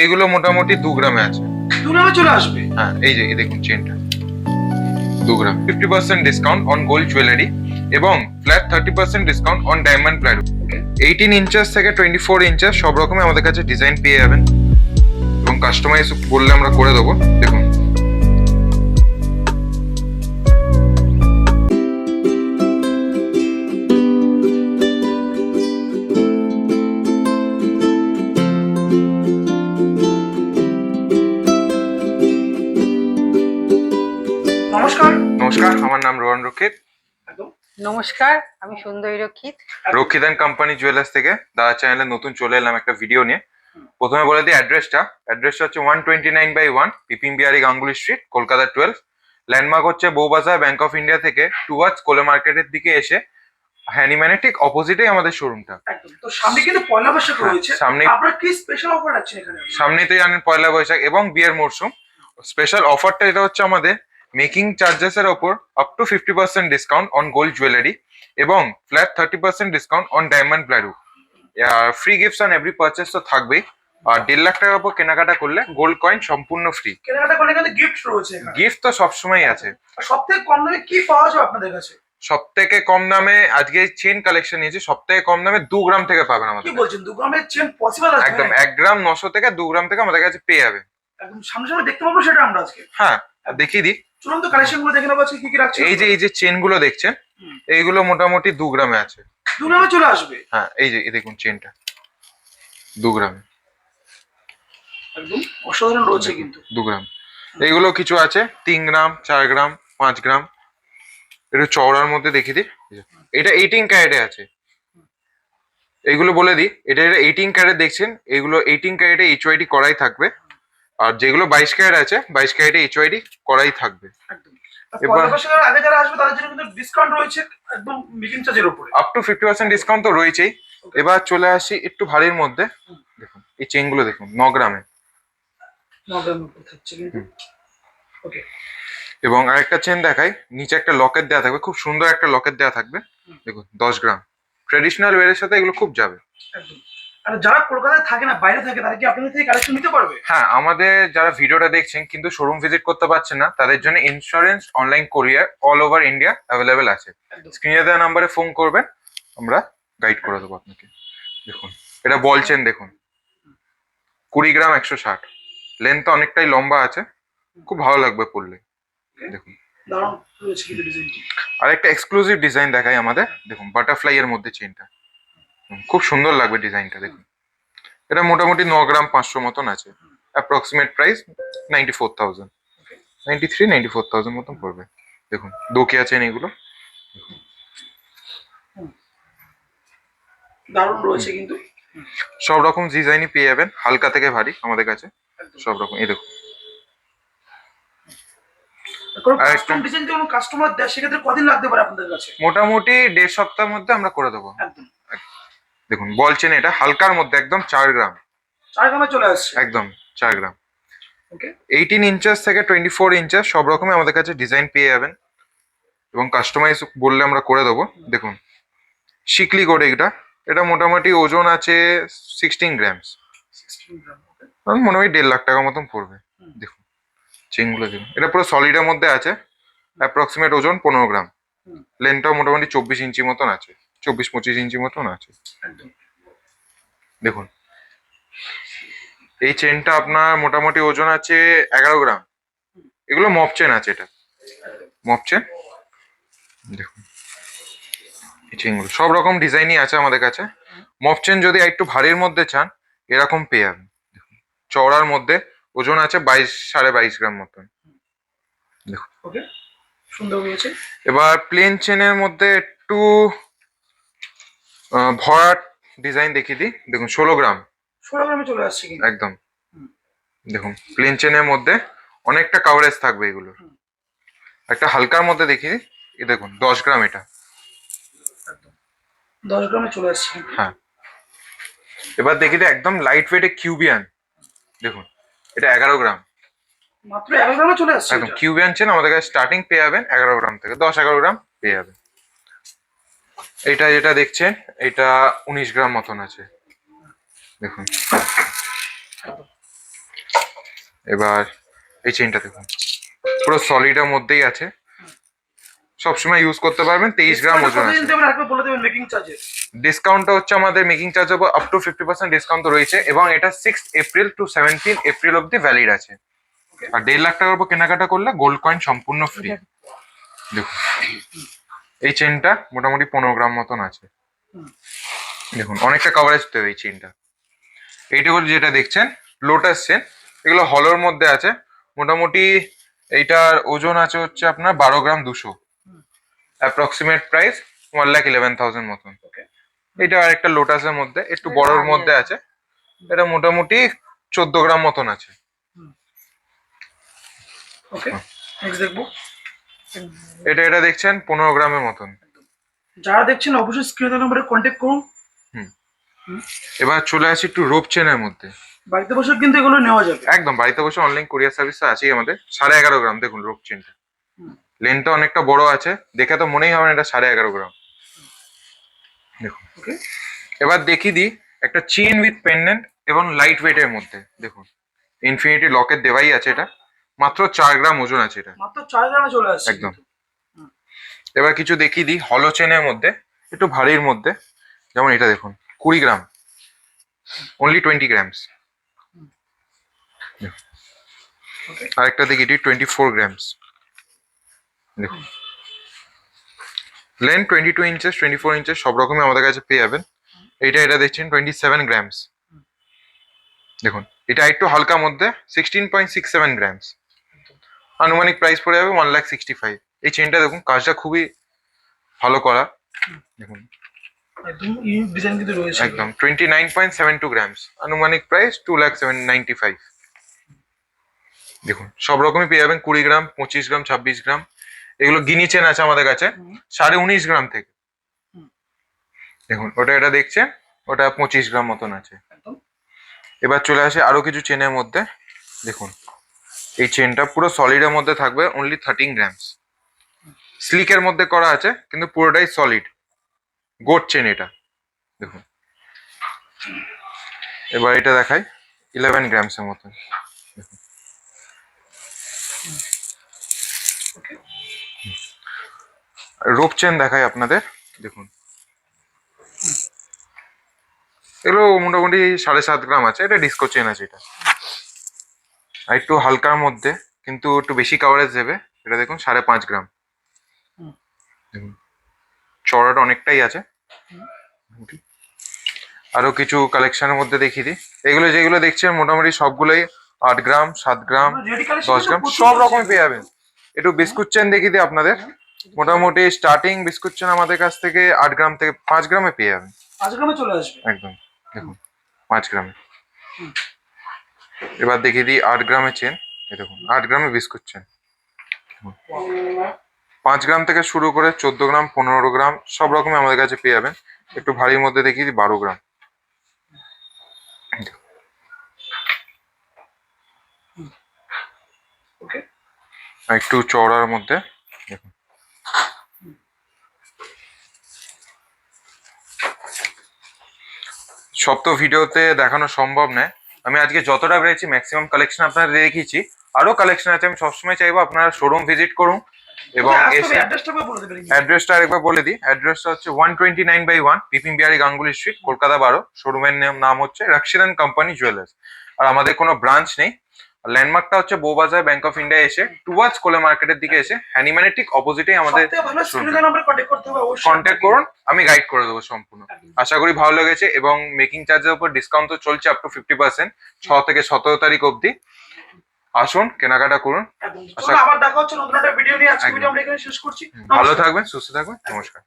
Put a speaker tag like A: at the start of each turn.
A: এইগুলো মোটামুটি দু গ্রামে আছে।
B: দু গ্রামে চলে আসবে?
A: হ্যাঁ এই যে এই দেখুন চেনটা দু gram. Fifty percent discount on gold jewellery এবং flat thirty percent discount on diamond plywood eighteen inches থেকে টোয়েন্টি ফোর ইঞ্চাস সব রকমের আমাদের কাছে ডিজাইন পেয়ে যাবেন। এবং কাস্টমাইজ বললে আমরা করে দেবো।
B: নমস্কার
A: আমার নাম রোহন রক্ষিত।
C: নমস্কার আমি সুন্দরী রক্ষিত।
A: রক্ষিত অ্যান্ড কোম্পানি জুয়েলার্স থেকে দাদা চ্যানেলে নতুন চলে এলাম একটা ভিডিও নিয়ে। প্রথমে বলে দিই অ্যাড্রেসটা অ্যাড্রেসটা হচ্ছে one twenty nine by one Bipin Behari Ganguly street Kolkata twelve landmark হচ্ছে বৌবাজার ব্যাংক অফ ইন্ডিয়া থেকে টুয়ার্ডস কোলে মার্কেটের দিকে এসে হ্যানিম্যানের ঠিক অপোজিটেই আমাদের শোরুমটা
B: তো সামনে কিন্তু পয়লা বৈশাখ
A: হ্যাঁ,
B: রয়েছে।
A: সামনেই-
B: আপনার কি স্পেশাল অফার আছে এখানে?
A: সামনেই তো জানেন পয়লা বৈশাখ এবং বিয়ের মরশুম। স্পেশাল অফারটা এটা হচ্ছে আমাদের মেকিং চার্জেস এর ওপর up to fifty percent discount on gold jewellery এবং flat thirty percent discount on diamond plywood free gifts on every purchase তো থাকবেই। আর দেড় লাখ টাকার উপর কেনাকাটা করলে গোল্ড কয়েন সম্পূর্ণ ফ্রি
B: কেনাকাটা করলে কিন্তু গিফট রয়েছে
A: গিফট তো সবসময় আছে।
B: সব থেকে কম দামে কি পাওয়া যাবে আপনাদের কাছে?
A: সব থেকে কম দামে আজকে চেন কালেকশন নিয়েছি সব থেকে কম দামে দু গ্রাম থেকে পাবেন
B: কি বলছেন? দু গ্রামের চেন পসিবল আছে
A: একদম এক গ্রাম নশো থেকে দু গ্রাম থেকে আমাদের কাছে পেয়ে যাবে।
B: একদম সামনে সামনে দেখতে পাবো সেটা আমরা আজকে।
A: হ্যাঁ দেখিয়ে দিই।
B: চলুন তো কালেকশনগুলো দেখে নেব কি কি রাখছে।
A: এই যে এই যে চেনগুলো দেখছেন এইগুলো মোটামুটি দু গ্রামে আছে।
B: দু নামে চলে আসবে?
A: হ্যাঁ এই যে দেখুন চেনটা দু গ্রামে।
B: একদম অসাধারণ রয়েছে কিন্তু।
A: দু গ্রাম। এইগুলো কিছু আছে তিন গ্রাম চার গ্রাম পাঁচ গ্রাম। একটু চওড়ার মধ্যে দেখিয়ে দিই। এটা এইটিন ক্যারেটে আছে। এইগুলো বলে দিই এটা এটা এইটিন ক্যারেট দেখছেন এগুলো এইটিন ক্যারেটে এইচওয়াইডি করাই থাকবে। আর যেগুলো বাইশ ক্যারেট আছে বাইশ ক্যারেটে এইচওয়াইডি করাই থাকবে। এবার-
B: আগে যারা আসবে তাদের জন্য কিন্তু ডিসকাউন্ট রয়েছে একদম মেকিং চার্জের উপরে।
A: Up to fifty percent discount তো রয়েছেই। এবার চলে আসি একটু ভারীর মধ্যে। দেখুন এই চেনগুলো দেখুন ন গ্রামে। এবং আরেকটা চেন দেখাই নিচে একটা লকেট দেওয়া থাকবে খুব সুন্দর একটা লকেট দেওয়া থাকবে। দেখুন দশ গ্রাম। ট্রেডিশনাল ওয়ারের সাথে এগুলো খুব যাবে।
B: একদম। আর যারা কলকাতায় থাকে না বাইরে থাকে তারা কি আপনাদের থেকে কালেকশন নিতে পারবে?
A: হ্যাঁ আমাদের যারা ভিডিওটা দেখছেন কিন্তু শোরুম ভিজিট করতে পারছেন না তাদের জন্য insurance online courier all over India available আছে। স্ক্রিনে দেওয়া নাম্বারে ফোন করবেন আমরা গাইড করে দেবো আপনাকে। দেখুন এটা বল চেন দেখুন। কুড়ি গ্রাম একশো ষাট। লেন্থ অনেকটাই লম্বা আছে খুব ভালো লাগবে পড়লে দেখুন। আর একটা এক্সক্লুসিভ ডিজাইন দেখাই আমাদের। দেখুন বাটারফ্লাই এর মধ্যে চেনটা খুব সুন্দর লাগবে ডিজাইনটা দেখুন। এটা মোটামুটি ন গ্রাম পাঁচশো মতন আছে। Approximate price ninety four thousand ninety three ninety four thousand মতন পড়বে। দেখুন দোকিয়া চেন এগুলো।
B: দারুণ রয়েছে কিন্তু।
A: সব রকম ডিজাইনই পেয়ে যাবেন হালকা থেকে ভারী আমাদের কাছে। সব রকম এই দেখুন। মোটামুটি দেড় সপ্তাহের মধ্যে আমরা করে দেবো।
B: একদম।
A: দেখুন বল চেন এটা হালকার মধ্যে একদম চার গ্রাম।
B: চার গ্রামে চলে আসছে।
A: একদম চার গ্রাম। এইটিন ইঞ্চেস থেকে টোয়েন্টি ফোর ইঞ্চেস সব রকমের আমাদের কাছে ডিজাইন পেয়ে যাবেন। এবং কাস্টমাইজ বললে আমরা করে দেবো। দেখুন শিকলি করে এটা। এটা মোটামুটি ওজন আছে সিক্সটিন গ্রামস মনে হয় দেড় লাখ টাকার মতন পড়বে। দেখুন চেনগুলো দেখুন। এটা পুরো সলিডের মধ্যে আছে। অ্যাপ্রক্সিমেট ওজন পনেরো গ্রাম।
B: হুম।
A: লেন্থটাও মোটামুটি চব্বিশ ইঞ্চি মতন আছে। চব্বিশ পঁচিশ ইঞ্চি মতন আছে। দেখুন। এই চেনটা আপনার মোটামুটি ওজন আছে এগারো গ্রাম। এগুলো মপ চেন আছে এটা। মপ চেন দেখুন। এই চেনগুলো সব রকম ডিজাইনই আছে আমাদের কাছে। মপ চেন যদি একটু ভারীর মধ্যে চান এরকম পেয়ে যাবেন। চওড়ার মধ্যে ওজন আছে বাইশ সাড়ে বাইশ গ্রাম মতন। দেখুন।
B: ওকে।
A: এবার প্লেন চেনের মধ্যে একটু ভরাট ডিজাইন দেখিয়ে দিই। দেখুন ষোলো গ্রাম।
B: ষোলো গ্রামে চলে আসছে কিন্তু।
A: একদম। দেখুন প্লেন চেনের মধ্যে অনেকটা কাভারেজ থাকবে এগুলোর। একটা হালকার মধ্যে দেখি এই দেখুন দশ গ্রাম এটা।
B: দশ গ্রামে চলে আসছে
A: হ্যাঁ। এবার দেখি দিই একদম লাইট ওয়েটে কিউবিয়ান দেখুন এটা এগারো গ্রাম।
B: মাত্র এগারো গ্রামে চলে আসছে
A: একদম কিউবিয়ান চেন আমাদের কাছে স্টার্টিং পেয়ে যাবেন এগারো গ্রাম থেকে। দশ এগারো গ্রাম পেয়ে যাবেন। এটা যেটা দেখছেন এটা উনিশ গ্রাম মতন আছে। দেখুন। এবার এই চেনটা দেখুন। পুরো সলিডের মধ্যেই আছে। সবসময় ইউজ করতে পারবেন তেইশ গ্রাম ওজন ডিসকাউন্টটা হচ্ছে আমাদের মেকিং চার্জ উপর up to fifty percent discount রয়েছে এবং এটা six April to seventeen April অব্দি ভ্যালিড আছে। আর দেড় লাখ টাকার উপর কেনাকাটা করলে গোল্ড কয়েন সম্পূর্ণ ফ্রি দেখুন। এই চেনটা মোটামুটি পনেরো গ্রাম মতন আছে। দেখুন অনেকটা কভারেজ দেবে এই চেনটা এইটা এইটুকু যেটা দেখছেন লোটাস চেন এগুলো হলোর মধ্যে আছে। মোটামুটি এইটার ওজন আছে হচ্ছে আপনার বারো গ্রাম দুশো। Approximate price one lakh eleven thousand মতন।
B: ওকে
A: এটা আর একটা লোটাসের মধ্যে একটু বড়র মধ্যে আছে। এটা মোটামুটি চোদ্দ গ্রাম মতন আছে।
B: ওকে নেক্সট দেখব।
A: এটা এটা দেখছেন পনেরো গ্রামের মতন।
B: যারা দেখছেন অবশ্যই স্ক্রিনে নম্বরে কন্ট্যাক্ট করুন।
A: এবার চলে আসি একটু রোপ চেনের মধ্যে।
B: বাড়িতে বসে কিন্তু এগুলো নেওয়া যাবে।
A: একদম বাড়িতে বসে অনলাইন কোরিয়ার সার্ভিস আছেই আমাদের। সাড়ে এগারো গ্রাম দেখুন রোপ চেনটা। লেনটা অনেকটা বড় আছে দেখে তো মনেই হবে না এটা সাড়ে এগারো গ্রাম। দেখুন।
B: ওকে
A: এবার দেখিয়ে দিই একটা চেন উইথ পেন্ডেন্ট এবং লাইট ওয়েটের মধ্যে। দেখুন ইনফিনিটি লকের দেওয়াই আছে এটা। মাত্র চার গ্রাম ওজন আছে এটা।
B: মাত্র চার গ্রামে চলে আসছে।
A: একদম। এবার কিছু দেখিয়ে দিই হলো চেনের মধ্যে একটু ভারীর মধ্যে। যেমন এটা দেখুন কুড়ি গ্রাম। অনলি টোয়েন্টি গ্রামস আরেকটা দেখি এটি টোয়েন্টি ফোর গ্রামস দেখুন। Lane twenty two inches twenty four inches সব রকমই আমাদের কাছে পেয়ে যাবেন। এইটা এটা দেখছেন টোয়েন্টি সেভেন গ্রামস দেখুন এটা একটু হালকা মধ্যে sixteen point six seven grams আনুমানিক প্রাইস পড়ে যাবে ওয়ান লাখ সিক্সটি ফাইভ এই চেনটা দেখুন কাজটা খুবই ভালো করা। দেখুন।
B: একদম ইউনিক ডিজাইন কিন্তু রয়েছে।
A: একদম twenty nine point seven two grams আনুমানিক price two lakh seven ninety five দেখুন সব রকমই পেয়ে যাবেন কুড়ি গ্রাম পঁচিশ গ্রাম ছাব্বিশ গ্রাম। এগুলো গিনি চেন আছে আমাদের কাছে সাড়ে উনিশ গ্রাম থেকে। দেখুন ওটা এটা দেখছেন ওটা পঁচিশ গ্রাম মতন আছে। এবার চলে আসে আরও কিছু চেনের মধ্যে। দেখুন। এই চেনটা পুরো সলিডের মধ্যে থাকবে অনলি থার্টিন গ্রামস স্লিকের মধ্যে করা আছে, কিন্তু পুরোটাই সলিড গোট চেন এটা। দেখুন। এবার এটা দেখাই ইলেভেন গ্রামসের মতন। রোপ চেন দেখাই আপনাদের। দেখুন। এগুলো মোটামুটি সাড়ে সাত গ্রাম আছে, এটা ডিস্কো চেন আছে এটা। আর একটু হালকার মধ্যে কিন্তু একটু বেশি কাভারেজ দেবে এটা দেখুন সাড়ে পাঁচ গ্রাম। দেখুন চড়াটা অনেকটাই আছে। মোটামুটি। আরও কিছু কালেকশনের মধ্যে দেখিয়ে দিই। এগুলো যেগুলো দেখছেন মোটামুটি সবগুলোই আট গ্রাম সাত গ্রাম দশ গ্রাম সব রকম পেয়ে যাবেন। একটু বিস্কুট চেন দেখিয়ে দিই আপনাদের। মোটামুটি স্টার্টিং বিস্কুট চেন আমাদের কাছ থেকে আট গ্রাম থেকে পাঁচ গ্রামে পেয়ে যাবেন।
B: পাঁচ গ্রামে চলে আসবে।
A: একদম দেখুন পাঁচ গ্রামে। এবার দেখিয়ে দিই আট গ্রামে চেন। এই দেখুন, আট গ্রামে বিস্কুট চেন। পাঁচ গ্রাম থেকে শুরু করে চোদ্দ গ্রাম, পনেরো গ্রাম, সব রকমই আমাদের কাছে পেয়ে যাবেন। একটু ভারীর মধ্যে দেখিয়ে দিই, বারো গ্রাম। একটু চওড়ার মধ্যে, দেখুন। সব তো ভিডিওতে দেখানো সম্ভব নয়। আমি আজকে যতটা পেরেছি ম্যাক্সিমাম কালেকশন আপনাদের দেখিয়েছি। আরও কালেকশন আছে আমি সবসময় চাইব আপনারা শোরুম ভিজিট করুন এবং এসে
B: অ্যাড্রেসটা দেবেন
A: আরেকবার বলে দিই। অ্যাড্রেসটা হচ্ছে one twenty nine by one Bipin Behari Ganguly street Kolkata বারো শোরুমের নাম হচ্ছে রাক্সিদান কোম্পানি জুয়েলার্স আর আমাদের কোনো ব্রাঞ্চ নেই। ল্যান্ডমার্কটা হচ্ছে বৌবাজার ব্যাংক অফ ইন্ডিয়া এসে টুয়ার্ডস কোলে মার্কেটের দিকে এসে হ্যানিম্যানের ঠিক অপোজিটেই আমাদের
B: কন্ট্যাক্ট
A: করুন আমি গাইড করে দেবো সম্পূর্ণ। আশা করি ভালো লেগেছে এবং মেকিং চার্জের উপর ডিসকাউন্ট তো চলছে আপ টু ফিফটি পার্সেন্ট ছ থেকে সতেরো তারিখ অবধি। আসুন কেনাকাটা করুন।
B: আবার দেখা হচ্ছে নতুন একটা ভিডিও নিয়ে। আজকে ভিডিও আমরা এখানে শেষ করছি।
A: ভালো থাকবেন সুস্থ থাকবেন। নমস্কার।